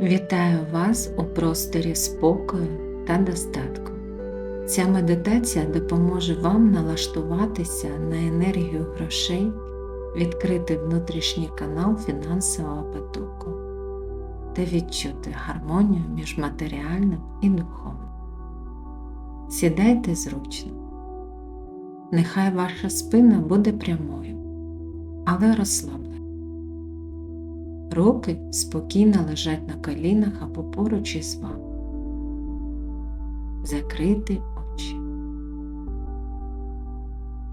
Вітаю вас у просторі спокою та достатку. Ця медитація допоможе вам налаштуватися на енергію грошей, відкрити внутрішній канал фінансового потоку та відчути гармонію між матеріальним і духовним. Сідайте зручно. Нехай ваша спина буде прямою, але розслаблена. Руки спокійно лежать на колінах або поруч із вами. Закрити очі.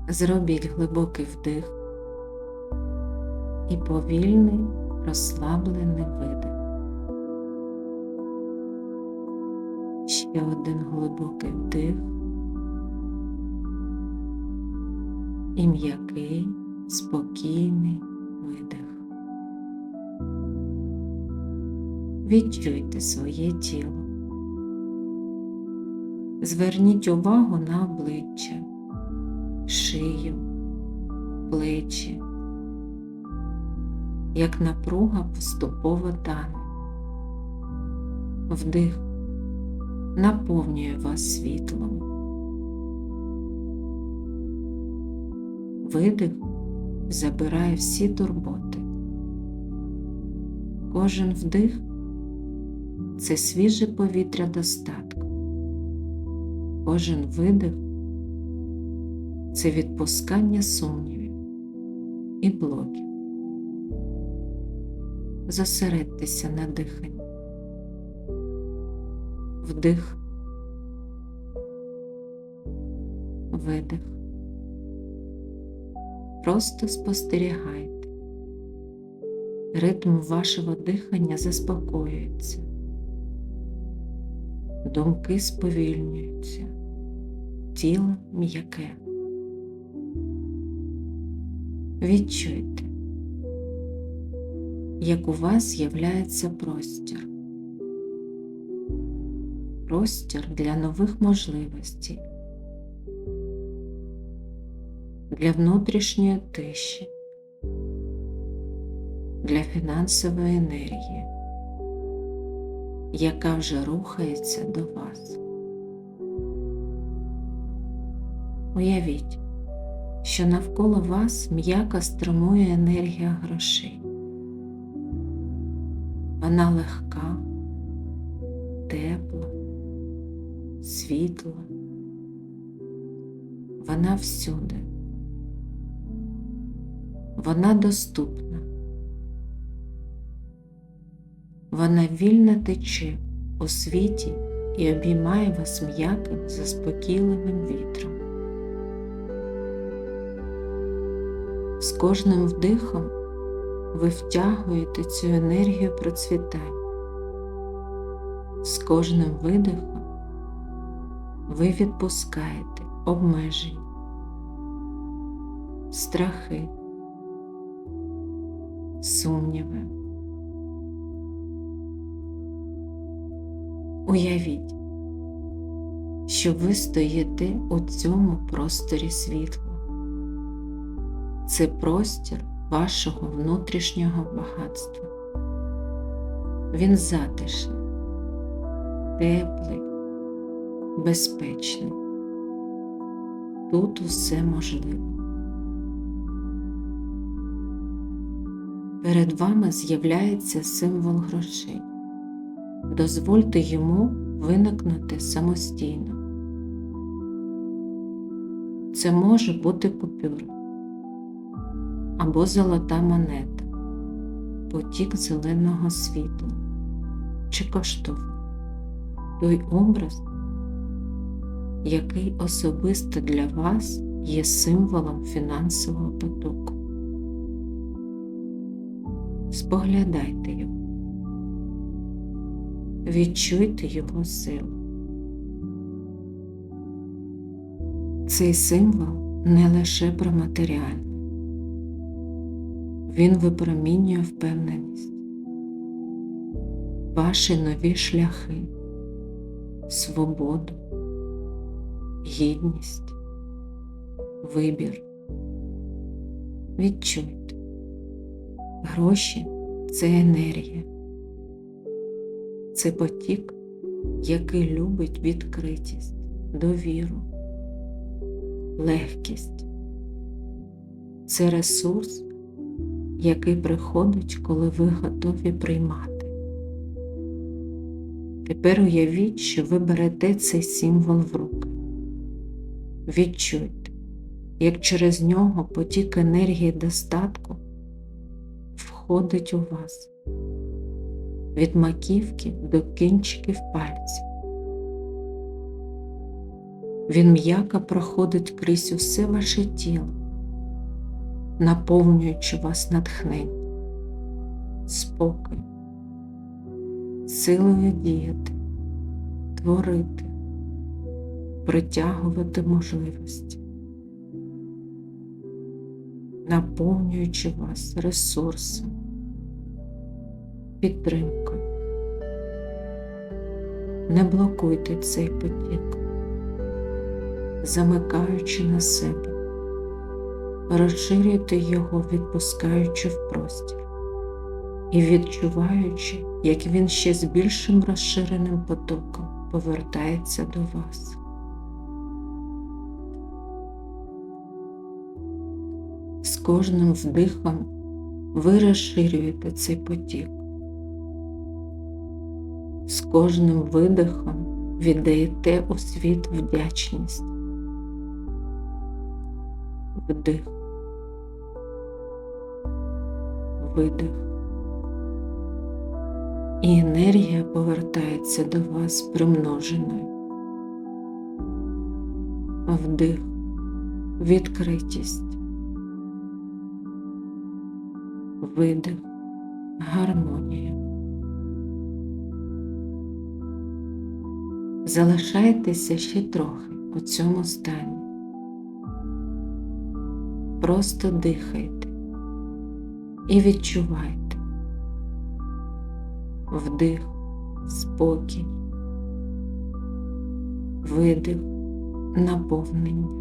Зробіть глибокий вдих і повільний розслаблений видих. Ще один глибокий вдих і м'який, спокійний видих. Відчуйте своє тіло. Зверніть увагу на обличчя, шию, плечі, як напруга поступово тане. Вдих наповнює вас світлом. Видих забирає всі турботи. Кожен вдих це свіже повітря достатку. Кожен видих це відпускання сумнівів і блоків. Зосередьтеся на диханні. Вдих, видих. Просто спостерігайте. Ритм вашого дихання заспокоюється думки сповільнюються, тіло м'яке. Відчуйте, як у вас з'являється простір, простір для нових можливостей, для внутрішньої тиші, для фінансової енергії яка вже рухається до вас. Уявіть, що навколо вас м'яко струмує енергія грошей. Вона легка, тепла, світла. Вона всюди. Вона доступна. Вона вільно тече у світі і обіймає вас м'яким, заспокійливим вітром. З кожним вдихом ви втягуєте цю енергію процвітання. З кожним видихом ви відпускаєте обмеження, страхи, сумніви. Уявіть, що ви стоїте у цьому просторі світла. Це простір вашого внутрішнього багатства. Він затишний, теплий, безпечний. Тут усе можливо. Перед вами з'являється символ грошей дозвольте йому виникнути самостійно. Це може бути купюра або золота монета, потік зеленого світла чи коштовний той образ, який особисто для вас є символом фінансового потоку. Споглядайте його відчуйте його силу. Цей символ не лише про матеріальне, він випромінює впевненість, ваші нові шляхи, свободу, гідність, вибір. Відчуйте, гроші це енергія це потік, який любить відкритість, довіру, легкість. Це ресурс, який приходить, коли ви готові приймати. Тепер уявіть, що ви берете цей символ в руки. Відчуйте, як через нього потік енергії достатку входить у вас від маківки до кінчиків пальців. Він м'яко проходить крізь усе ваше тіло, наповнюючи вас натхненням, спокою, силою діяти, творити, притягувати можливості, наповнюючи вас ресурсом, підтримкою. Не блокуйте цей потік, замикаючи на себе, розширюйте його, відпускаючи в простір і відчуваючи, як він ще з більшим розширеним потоком повертається до вас. З кожним вдихом ви розширюєте цей потік. З кожним видихом віддаєте у світ вдячність. Вдих, видих. І енергія повертається до вас примноженою. Вдих, відкритість, видих, гармонія. Залишайтеся ще трохи у цьому стані. Просто дихайте і відчувайте вдих, спокій, видих, наповнення.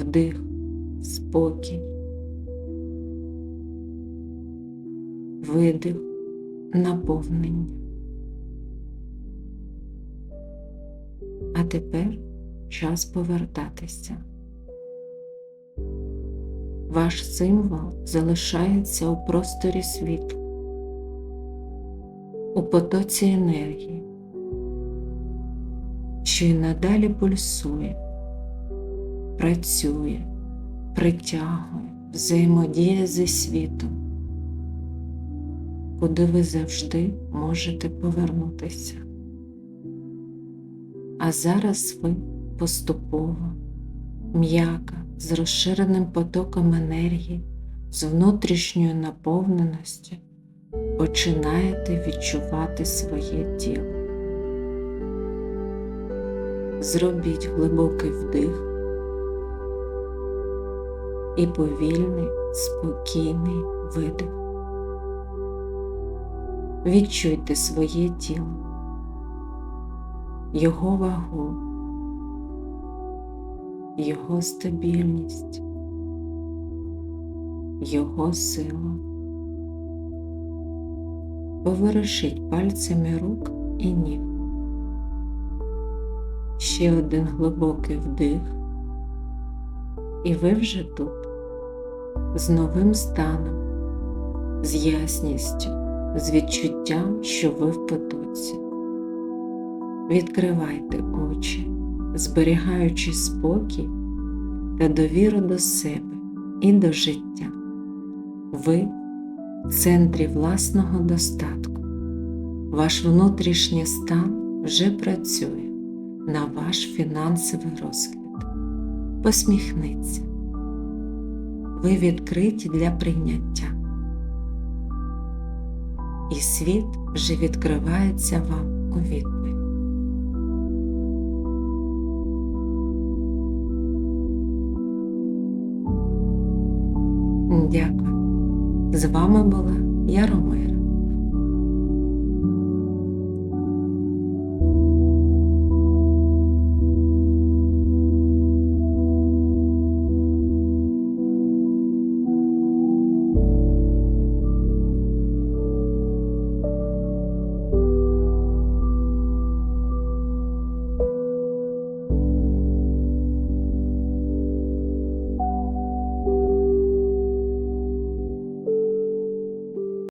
Вдих, спокій, видих, наповнення. А тепер час повертатися. Ваш символ залишається у просторі світла, у потоці енергії, що й надалі пульсує, працює, притягує, взаємодіє зі світом, куди ви завжди можете повернутися. А зараз ви поступово, м'яко, з розширеним потоком енергії, з внутрішньою наповненості починаєте відчувати своє тіло. Зробіть глибокий вдих і повільний, спокійний видих. Відчуйте своє тіло, його вагу, його стабільність, його силу. Поворушіть пальцями рук і ніг. Ще один глибокий вдих, і ви вже тут, з новим станом, з ясністю, з відчуттям, що ви в потоці. Відкривайте очі, зберігаючи спокій та довіру до себе і до життя. Ви в центрі власного достатку. Ваш внутрішній стан вже працює на ваш фінансовий розквіт. Посміхніться. Ви відкриті для прийняття. І світ вже відкривається вам у відповідь. Дякую. З вами була Яромира.